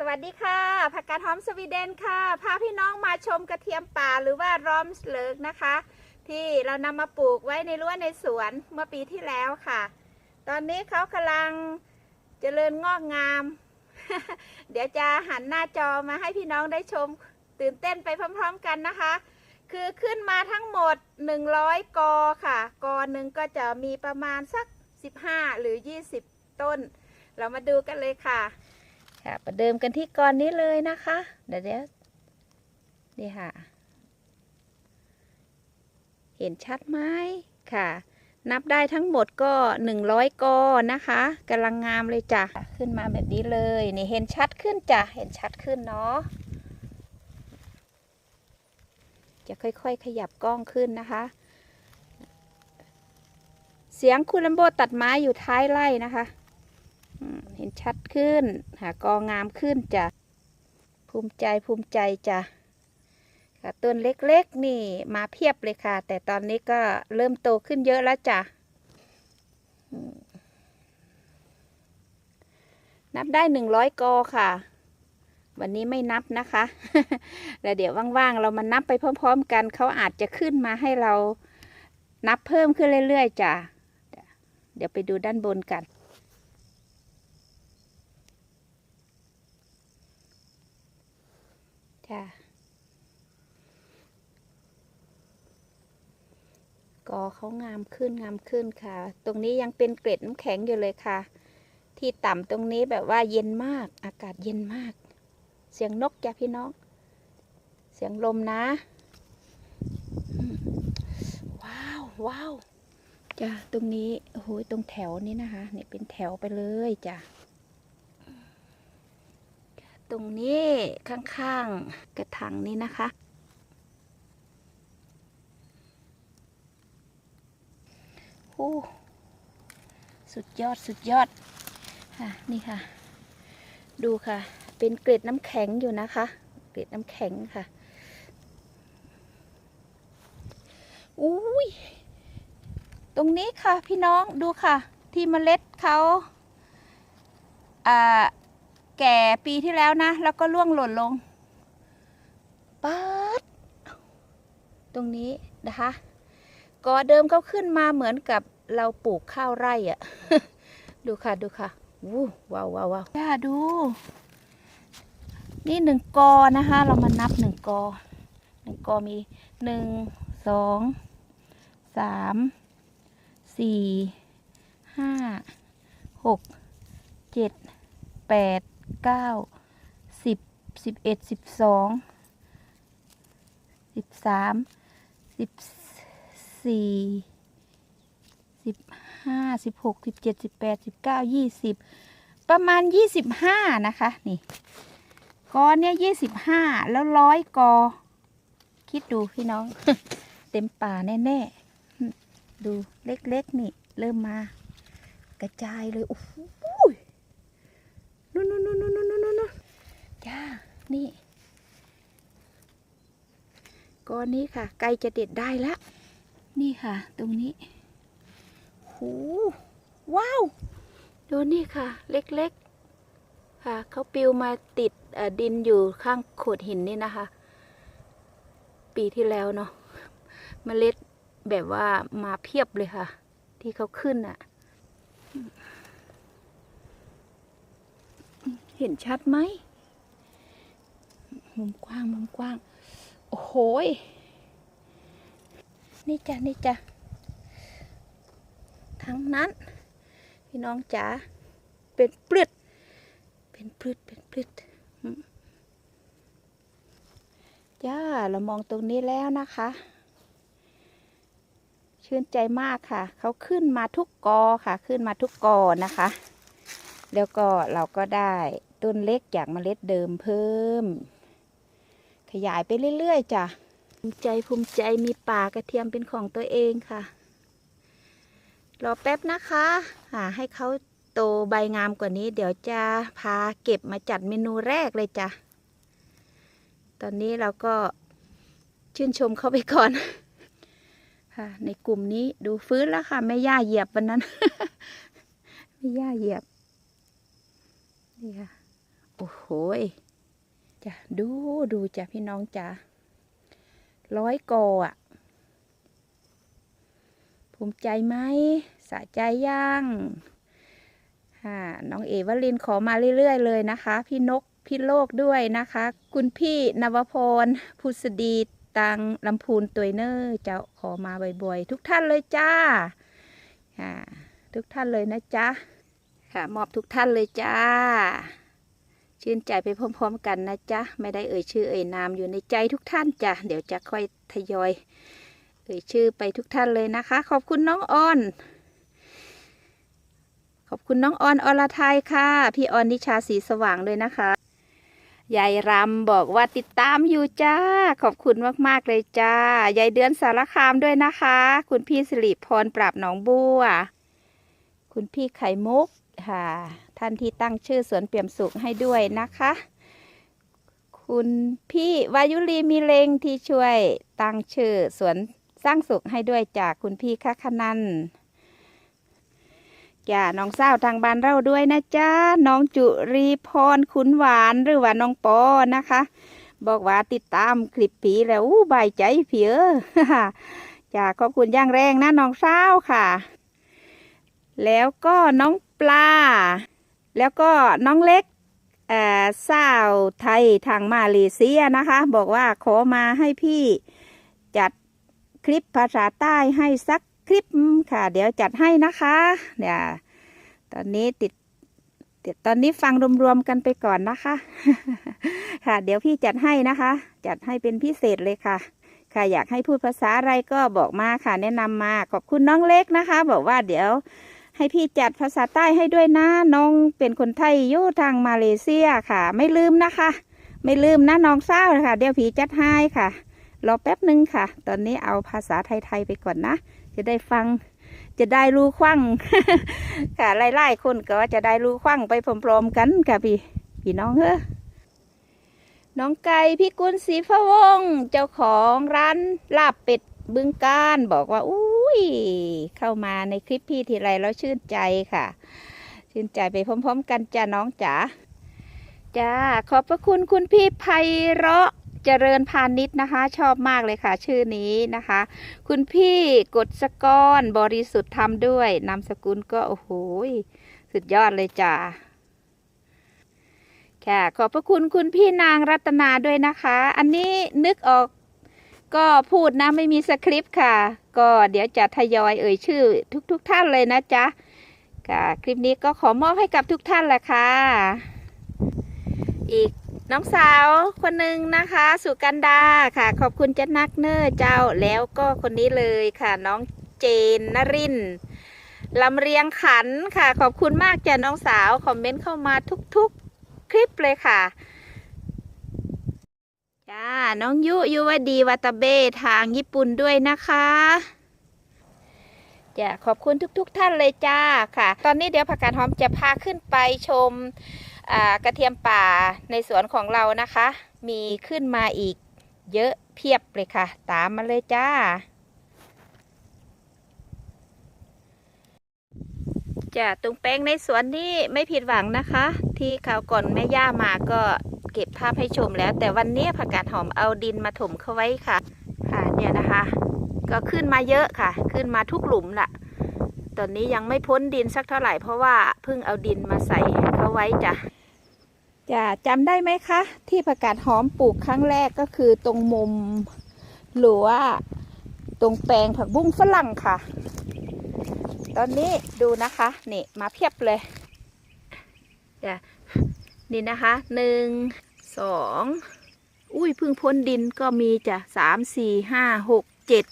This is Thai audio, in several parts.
สวัสดีค่ะ ผักกาดหอมสวีเดนค่ะ พาพี่น้องมาชมกระเทียมป่าหรือว่ารอมเลิกนะคะ ที่เรานำมาปลูกไว้ในรั้วในสวนเมื่อปีที่แล้วค่ะ ตอนนี้เขากำลังเจริญงอกงาม เดี๋ยวจะหันหน้าจอมาให้พี่น้องได้ชมตื่นเต้นไปพร้อม ๆกันนะคะ คือขึ้นมาทั้งหมด 100 กอค่ะ กอหนึ่งก็จะมีประมาณสัก 15 หรือ 20 ต้น เรามาดูกันเลยค่ะ ค่ะ ประเดิมกันที่กอนนี้เลยนะคะ เดี๋ยวเดี๋ยวนี่ค่ะ เห็นชัดไหมค่ะ นับได้ทั้งหมดก็หนึ่งร้อยกอนะคะกำลังงามเลยจ้ะ ขึ้นมาแบบนี้เลย นี่เห็นชัดขึ้นจ้ะ เห็นชัดขึ้นเนาะ จะค่อยๆ ขยับกล้องขึ้นนะคะเสียงคุณลัมโบตัดไม้อยู่ท้ายไร่นะคะ เห็นชัดขึ้น หากองามขึ้นจ้ะ ภูมิใจภูมิใจจ้ะค่ะต้นเล็กๆนี่มาเพียบเลยค่ะ แต่ตอนนี้ก็เริ่มโตขึ้นเยอะแล้วจ้ะ นับได้หนึ่งร้อยกอค่ะ วันนี้ไม่นับนะคะแล้วเดี๋ยวว่างๆ เรามานับไปพร้อมๆกัน เขาอาจจะขึ้นมาให้เรานับเพิ่มขึ้นเรื่อยๆจ้ะ เดี๋ยวไปดูด้านบนกัน จ้ะกอเขางามขึ้นงามขึ้นค่ะ ตรงนี้ยังเป็นเกล็ดน้ำแข็งอยู่เลยค่ะ ที่ต่ำตรงนี้แบบว่าเย็นมาก อากาศเย็นมาก เสียงนกจ้ะพี่น้อง เสียงลมนะ ว้าวว้าวจ้ะตรงนี้โอ้โหตรงแถวนี้นะคะ นี่เป็นแถวไปเลยจ้ะ ตรงนี้ข้างๆกระถางนี้นะคะ โอ้ สุดยอดสุดยอด ค่ะ นี่ค่ะ ดูค่ะ เป็นเกล็ดน้ำแข็งอยู่นะคะ เกล็ดน้ำแข็งค่ะ อุ้ย ตรงนี้ค่ะพี่น้องดูค่ะ ที่เมล็ดเขาอ่า แก่ปีที่แล้วนะ แล้วก็ร่วงหล่นลงป๊าดตรงนี้นะคะกอเดิมเขาขึ้นมาเหมือนกับเราปลูกข้าวไร่อะดูค่ะดูค่ะวู้ว้าวว้าวว้าวย่าดู นี่หนึ่งกอนะคะ เรามานับหนึ่งกอหนึ่งกอมีหนึ่งสองสามสี่ห้าหกเจ็ดแปด เก้าสิบสิบเอ็ดสิบสองสิบสามสิบสี่สิบห้าสิบหกสิบเจ็ดสิบแปดสิบเก้ายี่สิบประมาณยี่สิบห้านะคะ นี่กอเนี่ยยี่สิบห้าแล้วร้อยกอ คิดดูพี่น้อง เต็มป่าแน่ๆ ดูเล็กๆ นี่ เริ่มมากระจายเลย โอ้โห นู่นนู่นนู่นนู่นนู่นนู่นนู่นจ้า นี่ก้อนนี้ค่ะใกล้จะเด็ดได้แล้วนี่ค่ะ ตรงนี้โหว้าวดูนี่ค่ะ เล็กๆ ค่ะเขาปิวมาติดเอ่อดินอยู่ข้างโขดหินนี่นะคะ ปีที่แล้วเนาะเมล็ดแบบว่ามาเพียบเลยค่ะ ที่เขาขึ้นอะ่ะ เห็นชัดไหม มุมกว้าง มุมกว้าง โอ้โหนี่จ้ะ นี่จ้ะ ทั้งนั้น พี่น้องจ๋า เป็นปลืดเป็นปลืดเป็นปลืดอืมจ้า เรามองตรงนี้แล้วนะคะ ชื่นใจมากค่ะ เขาขึ้นมาทุกกอค่ะ ขึ้นมาทุกกอนะคะ แล้วก็เราก็ได้ต้นเล็กจากเมล็ดเดิมเพิ่ม ขยายไปเรื่อยๆจ้ะภูมิใจภูมิใจมีป่ากระเทียมเป็นของตัวเองค่ะ รอแป๊บนะคะหาให้เขาโตใบงามกว่านี้ เดี๋ยวจะพาเก็บมาจัดเมนูแรกเลยจ้ะ ตอนนี้เราก็ชื่นชมเขาไปก่อนค่ะ ในกลุ่มนี้ดูฟื้นแล้วค่ะแม่ย่าเหยียบวันนั้นแม่ย่าเหยียบ นี่ค่ะ โอ้โหยจ้ะดูดูจ้ะพี่น้องจ้ะร้อยกออะ ภูมิใจไหมสะใจยังค่ะน้องเอวลินขอมาเรื่อย ๆ เลยนะคะ พี่นกพี่โลกด้วยนะคะ คุณพี่นวพรพุษดีตังลำพูนตัวยเนอร์จะขอมาบ่อยๆ ทุกท่านเลยจ้าค่ะทุกท่านเลยนะจ๊ะ ค่ะ มอบทุกท่านเลยจ้า ชื่นใจไปพร้อมๆกันนะจ๊ะ ไม่ได้เอ่ยชื่อเอ่ยนามอยู่ในใจทุกท่านจ้ะ เดี๋ยวจะค่อยทยอย เอ่ยชื่อไปทุกท่านเลยนะคะ ขอบคุณน้องออน ขอบคุณน้องออนอรไทยค่ะ พี่ออนนิชาสีสว่างเลยนะคะยายรำบอกว่าติดตามอยู่จ้า ขอบคุณมากๆเลยจ้ายายเดือนสารคามด้วยนะคะ คุณพี่สิริพรปราบหนองบัว คุณพี่ไข่มุกค่ะ ท่านที่ตั้งชื่อสวนเปี่ยมสุขให้ด้วยนะคะ คุณพี่วายุรีมีเลงที่ช่วยตั้งชื่อสวนสร้างสุขให้ด้วยจากคุณพี่คัคนันจ้าน้องสาวทางบ้านเราด้วยนะจ้าน้องจุรีพรขุนหวานหรือว่าน้องปอนะคะ บอกว่าติดตามคลิปผีแล้วอู้บายใจผีเออจ้าขอบคุณย่างแรงนะน้องสาวค่ะ แล้วก็น้องปลา แล้วก็น้องเล็กเอ่อสาวไทยทางมาเลเซียนะคะ บอกว่าขอมาให้พี่จัดคลิปภาษาใต้ให้สักคลิปค่ะ เดี๋ยวจัดให้นะคะเดี๋ยตอนนี้ติดติดตอนนี้ฟังรวมๆกันไปก่อนนะคะ ค่ะ เดี๋ยวพี่จัดให้นะคะ จัดให้เป็นพิเศษเลยค่ะ ค่ะอยากให้พูดภาษาอะไรก็บอกมาค่ะ แนะนำมาขอบคุณน้องเล็กนะคะ บอกว่าเดี๋ยว ให้พี่จัดภาษาใต้ให้ด้วยนะน้องเป็นคนไทยอยู่ทางมาเลเซียค่ะ ไม่ลืมนะคะ ไม่ลืมนะน้องเศร้าค่ะ เดี๋ยวพี่จัดให้ค่ะรอแป๊บหนึ่งค่ะ ตอนนี้เอาภาษาไทยๆไปก่อนนะ จะได้ฟัง จะได้รู้ควังค่ะไล่ๆคนก็จะได้รู้ควังไปพร้อมๆกันค่ะพี่พี่น้องเฮ้อน้องไก่พี่กุลศรีพะวงศ์เจ้าของร้านลาบเป็ด บึงก้ารบอกว่าอุ้ยเข้ามาในคลิปพี่ทีไรแล้วชื่นใจค่ะ ชื่นใจไปพร้อมๆ กันจ้าน้องจ๋าจ้าขอบพระคุณคุณพี่ไพเราะเจริญพาณิชย์นะคะ ชอบมากเลยค่ะ ชื่อนี้นะคะ คุณพี่กฎสกรบริสุทธิ์ทำด้วยนามสกุลก็โอ้โหสุดยอดเลยจ้าค่ะขอบพระคุณคุณพี่นางรัตนาด้วยนะคะ อันนี้นึกออก ก็พูดนะไม่มีสคริปต์ค่ะ ก็เดี๋ยวจะทยอยเอ่ยชื่อทุกๆทท่านเลยนะจ๊ะค่ะคลิปนี้ก็ขอมอบให้กับทุกท่านแหละค่ะ อีกน้องสาวคนหนึ่งนะคะสุกันดาค่ะ ขอบคุณเจ้านักเนอร์เจ้าแล้วก็คนนี้เลยค่ะ น้องเจนนรินลำเรียงขันค่ะ ขอบคุณมากจ้ะน้องสาว คอมเมนต์เข้ามาทุกๆ คลิปเลยค่ะ จ้า น้องยุยุวดีวัตเบทางญี่ปุ่นด้วยนะคะจ้ะขอบคุณทุกๆทท่านเลยจ้าค่ะ ตอนนี้เดี๋ยวผักกาดหอมจะพาขึ้นไปชมกระเทียมป่าในสวนของเรานะคะ มีขึ้นมาอีกเยอะเพียบเลยค่ะ ตามมาเลยจ้าจ้ะตรงแปลงในสวนนี่ไม่ผิดหวังนะคะ ที่คราวก่อนแม่ย่ามาก็ เก็บภาพให้ชมแล้ว แต่วันนี้ผักกาดหอมเอาดินมาถมเข้าไว้ค่ะ ค่ะเนี่ยนะคะ ก็ขึ้นมาเยอะค่ะ ขึ้นมาทุกหลุมละตอนนี้ยังไม่พ้นดินสักเท่าไหร่เพราะว่าเพิ่งเอาดินมาใส่เข้าไว้จ้ะจะจำได้ไหมคะ ที่ประกาศหอมปลูกครั้งแรกก็คือตรงมุมหรือว่าตรงแปลงผักบุ้งฝรั่งค่ะ ตอนนี้ดูนะคะนี่มาเพียบเลยจะนี่นะคะหนึ่ง สองอุ้ยพึ่งพ้นดินก็มีจ้ะสามสี่ห้าหกเจ็ด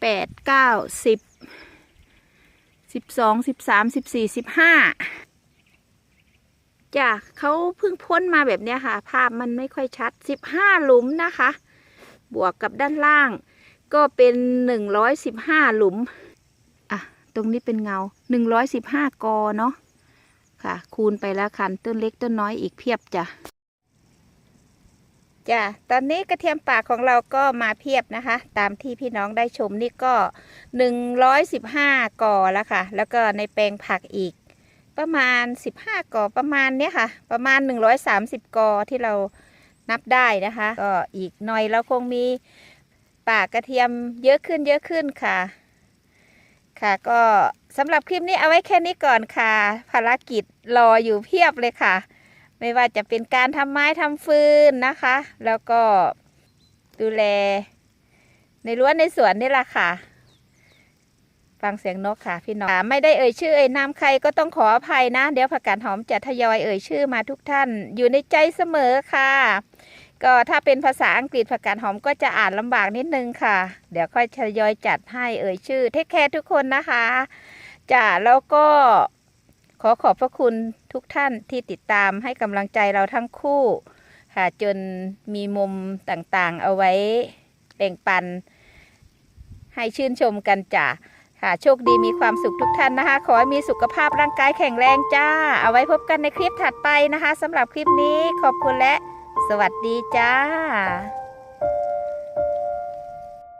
แปดเก้าสิบสิบสองสิบสามสิบสี่สิบห้าจ้ะเขาเพิ่งพ้นมาแบบเนี้ยค่ะ ภาพมันไม่ค่อยชัด15หลุมนะคะ บวกกับด้านล่าง ก็เป็น115หลุม อะ ตรงนี้เป็นเงา115กอเนาะ ค่ะ คูณไปแล้วคันต้นเล็กต้นน้อยอีกเพียบจ้ะจ้ะตอนนี้กระเทียมป่าของเราก็มาเพียบนะคะ ตามที่พี่น้องได้ชมนี่ก็ 115กอแล้วค่ะ แล้วก็ในแปลงผักอีก ประมาณ 15กอประมาณเนี้ยค่ะ ประมาณ 130กอที่เรานับได้นะคะก็อีกหน่อยเราคงมีป่ากระเทียมเยอะขึ้นเยอะขึ้นค่ะ ค่ะก็สำหรับคลิปนี้เอาไว้แค่นี้ก่อนค่ะ ภารกิจรออยู่เพียบเลยค่ะ ไม่ว่าจะเป็นการทำไม้ทำฟืนนะคะ แล้วก็ดูแล ในรั้วในสวนนี่แหละค่ะ ฟังเสียงนกค่ะพี่น้องไม่ได้เอ่ยชื่อเอ่ยนามใครก็ต้องขออภัยนะ เดี๋ยวผักกาดหอมจะทยอยเอ่ยชื่อมาทุกท่าน อยู่ในใจเสมอค่ะ ก็ถ้าเป็นภาษาอังกฤษผักกาดหอมก็จะอ่านลำบากนิดนึงค่ะ เดี๋ยวค่อยทยอยจัดให้เอ่ยชื่อเทคแคร์ทุกคนนะคะจ้ะแล้วก็ขอขอบพระคุณทุกท่านที่ติดตามให้กำลังใจเราทั้งคู่ ค่ะจนมีมุมต่างๆ เอาไว้แบ่งปัน ให้ชื่นชมกันจ้ะค่ะโชคดีมีความสุขทุกท่านนะคะ ขอให้มีสุขภาพร่างกายแข็งแรงจ้า เอาไว้พบกันในคลิปถัดไปนะคะสำหรับคลิปนี้ขอบคุณและ สวัสดีจ้า